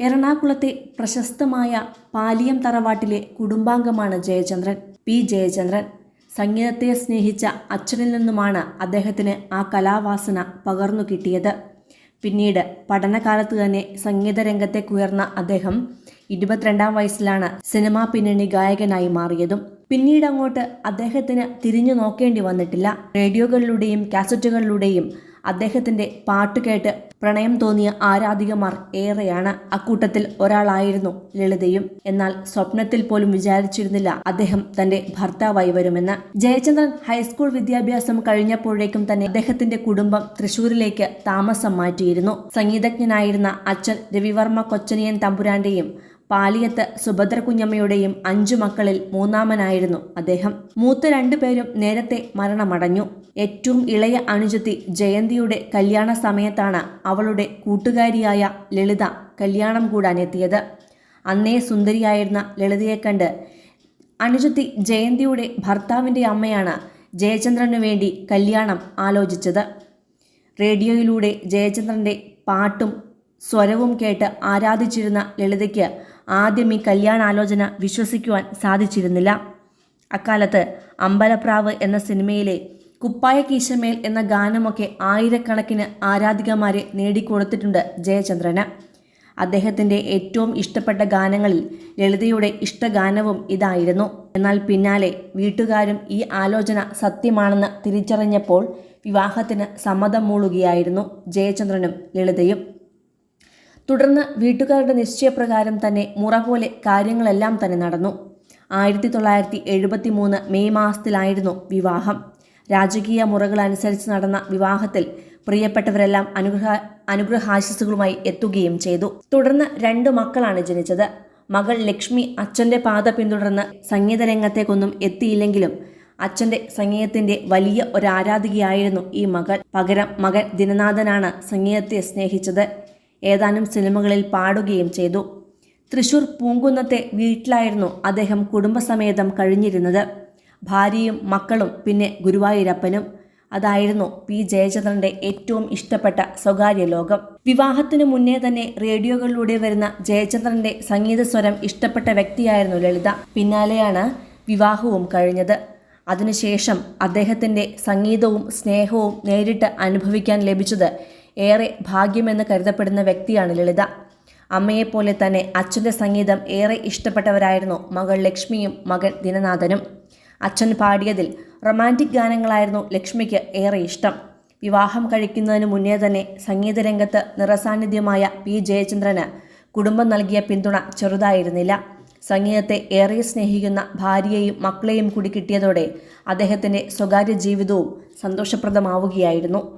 എറണാകുളത്തെ പ്രശസ്തമായ പാലിയം തറവാട്ടിലെ കുടുംബാംഗമാണ് ജയചന്ദ്രൻ. പി. ജയചന്ദ്രൻ സംഗീതത്തെ സ്നേഹിച്ച അച്ഛനിൽ നിന്നുമാണ് അദ്ദേഹത്തിന് ആ കലാവാസന പകർന്നു കിട്ടിയത്. പിന്നീട് പഠനകാലത്ത് തന്നെ സംഗീത രംഗത്തേക്കുയർന്ന അദ്ദേഹം ഇരുപത്തിരണ്ടാം വയസ്സിലാണ് സിനിമാ പിന്നണി ഗായകനായി മാറിയതും. പിന്നീട് അങ്ങോട്ട് അദ്ദേഹത്തിന് തിരിഞ്ഞു നോക്കേണ്ടി വന്നിട്ടില്ല. റേഡിയോകളിലൂടെയും കാസറ്റുകളിലൂടെയും അദ്ദേഹത്തിന്റെ പാട്ട് കേട്ട് പ്രണയം തോന്നിയ ആരാധികമാർ ഏറെയാണ്. അക്കൂട്ടത്തിൽ ഒരാളായിരുന്നു ലളിതയും. എന്നാൽ സ്വപ്നത്തിൽ പോലും വിചാരിച്ചിരുന്നില്ല അദ്ദേഹം തന്റെ ഭർത്താവായി വരുമെന്ന്. ജയചന്ദ്രൻ ഹൈസ്കൂൾ വിദ്യാഭ്യാസം കഴിഞ്ഞപ്പോഴേക്കും തന്നെ അദ്ദേഹത്തിന്റെ കുടുംബം തൃശൂരിലേക്ക് താമസം മാറ്റിയിരുന്നു. സംഗീതജ്ഞനായിരുന്ന അച്ഛൻ രവിവർമ്മ കൊച്ചനിയൻ തമ്പുരാന്റെയും പാലിയത്ത് സുഭദ്ര കുഞ്ഞമ്മയുടെയും അഞ്ചു മക്കളിൽ മൂന്നാമനായിരുന്നു അദ്ദേഹം. മൂത്ത രണ്ടുപേരും നേരത്തെ മരണമടഞ്ഞു. ഏറ്റവും ഇളയ അനുജത്തി ജയന്തിയുടെ കല്യാണ സമയത്താണ് അവളുടെ കൂട്ടുകാരിയായ ലളിത കല്യാണം കൂടാനെത്തിയത്. അന്നേ സുന്ദരിയായിരുന്ന ലളിതയെ കണ്ട് അനുജത്തി ജയന്തിയുടെ ഭർത്താവിന്റെ അമ്മയാണ് ജയചന്ദ്രനു വേണ്ടി കല്യാണം ആലോചിച്ചത്. റേഡിയോയിലൂടെ ജയചന്ദ്രന്റെ പാട്ടും സ്വരവും കേട്ട് ആരാധിച്ചിരുന്ന ലളിതയ്ക്ക് ആദ്യം ഈ കല്യാണാലോചന വിശ്വസിക്കുവാൻ സാധിച്ചിരുന്നില്ല. അക്കാലത്ത് അമ്പലപ്രാവ് എന്ന സിനിമയിലെ കുപ്പായ കീശമേൽ എന്ന ഗാനമൊക്കെ ആയിരക്കണക്കിന് ആരാധികമാരെ നേടിക്കൊടുത്തിട്ടുണ്ട് ജയചന്ദ്രന്. അദ്ദേഹത്തിന്റെ ഏറ്റവും ഇഷ്ടപ്പെട്ട ഗാനങ്ങളിൽ ലളിതയുടെ ഇഷ്ടഗാനവും ഇതായിരുന്നു. എന്നാൽ പിന്നാലെ വീട്ടുകാരും ഈ ആലോചന സത്യമാണെന്ന് തിരിച്ചറിഞ്ഞപ്പോൾ വിവാഹത്തിന് സമ്മതം മൂളുകയായിരുന്നു ജയചന്ദ്രനും ലളിതയും. തുടർന്ന് വീട്ടുകാരുടെ നിശ്ചയപ്രകാരം തന്നെ മുറ പോലെ കാര്യങ്ങളെല്ലാം തന്നെ നടന്നു. ആയിരത്തി തൊള്ളായിരത്തി എഴുപത്തി മൂന്ന് മെയ് മാസത്തിലായിരുന്നു വിവാഹം. രാജകീയ മുറകൾ അനുസരിച്ച് നടന്ന വിവാഹത്തിൽ പ്രിയപ്പെട്ടവരെല്ലാം അനുഗ്രഹ അനുഗ്രഹാശിസുകളുമായി എത്തുകയും ചെയ്തു. തുടർന്ന് രണ്ടു മക്കളാണ് ജനിച്ചത്. മകൾ ലക്ഷ്മി അച്ഛന്റെ പാത പിന്തുടർന്ന് സംഗീത രംഗത്തേക്കൊന്നും എത്തിയില്ലെങ്കിലും അച്ഛന്റെ സംഗീതത്തിന്റെ വലിയ ഒരാരാധികയായിരുന്നു ഈ മകൾ. പകരം മകൻ ദിനനാഥനാണ് സംഗീതത്തെ സ്നേഹിച്ചത്. ഏതാനും സിനിമകളിൽ പാടുകയും ചെയ്തു. തൃശൂർ പൂങ്കുന്നത്തെ വീട്ടിലായിരുന്നു അദ്ദേഹം കുടുംബസമേതം കഴിഞ്ഞിരുന്നത്. ഭാര്യയും മക്കളും പിന്നെ ഗുരുവായൂരപ്പനും. അതായിരുന്നു പി. ജയചന്ദ്രന്റെ ഏറ്റവും ഇഷ്ടപ്പെട്ട സ്വകാര്യ ലോകം. വിവാഹത്തിനു മുന്നേ തന്നെ റേഡിയോകളിലൂടെ വരുന്ന ജയചന്ദ്രന്റെ സംഗീത സ്വരം ഇഷ്ടപ്പെട്ട വ്യക്തിയായിരുന്നു ലളിത. പിന്നാലെയാണ് വിവാഹവും കഴിഞ്ഞത്. അതിനുശേഷം അദ്ദേഹത്തിന്റെ സംഗീതവും സ്നേഹവും നേരിട്ട് അനുഭവിക്കാൻ ലഭിച്ചത് ഏറെ ഭാഗ്യമെന്ന് കരുതപ്പെടുന്ന വ്യക്തിയാണ് ലളിത. അമ്മയെപ്പോലെ തന്നെ അച്ഛന്റെ സംഗീതം ഏറെ ഇഷ്ടപ്പെട്ടവരായിരുന്നു മകൾ ലക്ഷ്മിയും മകൻ ദിനനാഥനും. അച്ഛൻ പാടിയതിൽ റൊമാന്റിക് ഗാനങ്ങളായിരുന്നു ലക്ഷ്മിക്ക് ഏറെ ഇഷ്ടം. വിവാഹം കഴിക്കുന്നതിന് മുന്നേ തന്നെ സംഗീതരംഗത്ത് നിറസാന്നിധ്യമായ പി. ജയചന്ദ്രന് കുടുംബം നൽകിയ പിന്തുണ ചെറുതായിരുന്നില്ല. സംഗീതത്തെ ഏറെ സ്നേഹിക്കുന്ന ഭാര്യയെയും മക്കളെയും കൂടി കിട്ടിയതോടെ അദ്ദേഹത്തിന്റെ സ്വകാര്യ ജീവിതവും സന്തോഷപ്രദമാവുകയായിരുന്നു.